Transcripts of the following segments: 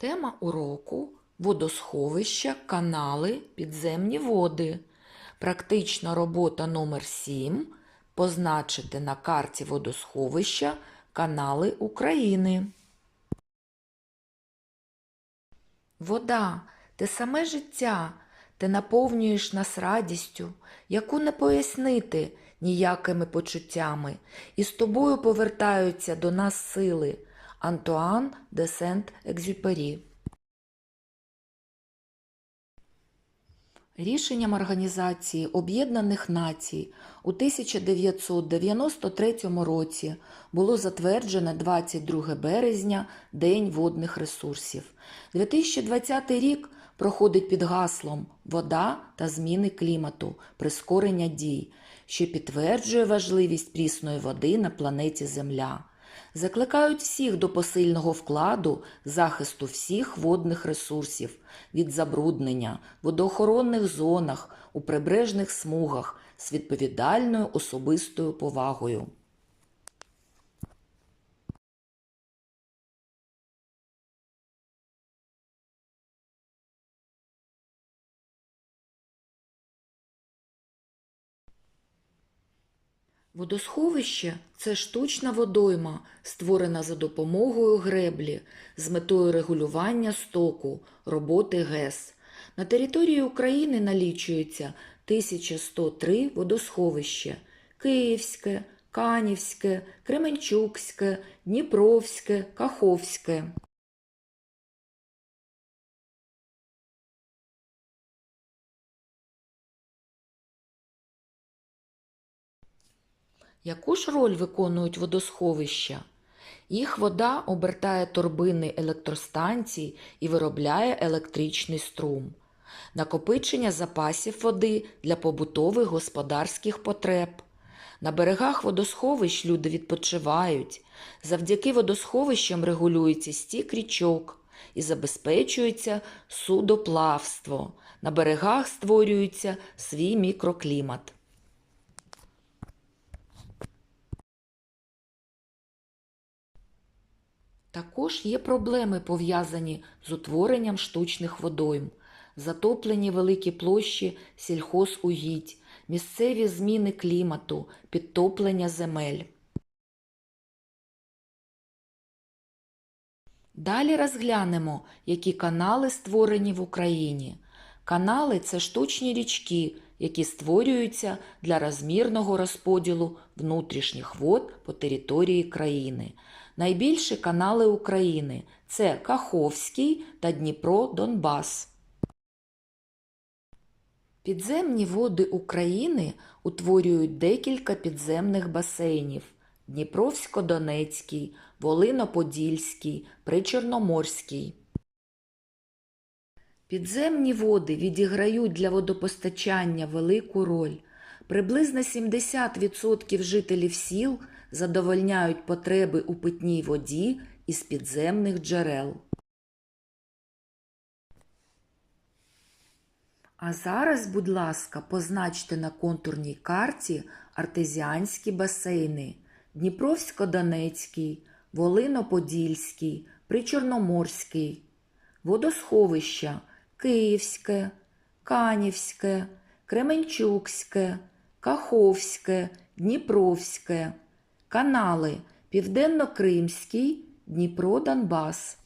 Тема уроку водосховища, канали, підземні води. Практична робота номер 7 позначити на карті водосховища канали України. Вода те саме життя, ти наповнюєш нас радістю, яку не пояснити ніякими почуттями, і з тобою повертаються до нас сили. Антуан де Сент-Екзюпері. Рішенням Організації Об'єднаних Націй у 1993 році було затверджено 22 березня День водних ресурсів. 2020 рік проходить під гаслом Вода та зміни клімату, прискорення дій, що підтверджує важливість прісної води на планеті Земля. Закликають всіх до посильного вкладу захисту всіх водних ресурсів від забруднення водоохоронних зонах, у прибережних смугах з відповідальною особистою повагою. Водосховище це штучна водойма, створена за допомогою греблі з метою регулювання стоку, роботи ГЕС. На території України налічується 1103 водосховища Київське, Канівське, Кременчукське, Дніпровське, Каховське. Яку ж роль виконують водосховища? Їх вода обертає торбини електростанцій і виробляє електричний струм, накопичення запасів води для побутових господарських потреб. На берегах водосховищ люди відпочивають. Завдяки водосховищам регулюється стік річок і забезпечується судоплавство. На берегах створюється свій мікроклімат. Також є проблеми, пов'язані з утворенням штучних водойм, затоплені великі площі сільхозугідь, місцеві зміни клімату, підтоплення земель. Далі розглянемо, які канали створені в Україні. Канали це штучні річки, які створюються для розмірного розподілу внутрішніх вод по території країни. Найбільші канали України це Каховський та Дніпро-Донбас. Підземні води України утворюють декілька підземних басейнів Дніпровсько-Донецький, Волино-Подільський, Причорноморський. Підземні води відіграють для водопостачання велику роль. Приблизно 70% жителів сіл задовольняють потреби у питній воді із підземних джерел. А зараз, будь ласка, позначте на контурній карті артезіанські басейни Дніпровсько-Донецький, Волино-Подільський, Причорноморський, водосховища Київське, Канівське, Кременчукське, Каховське, Дніпровське, канали Південно-Кримський, Дніпро-Донбас.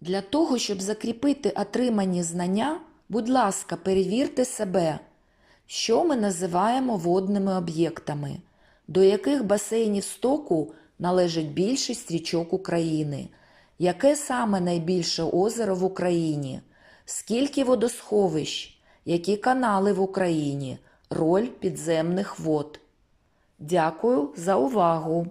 Для того, щоб закріпити отримані знання, будь ласка, перевірте себе, що ми називаємо водними об'єктами, до яких басейнів стоку належить більшість річок України, яке саме найбільше озеро в Україні, скільки водосховищ, які канали в Україні, роль підземних вод. Дякую за увагу!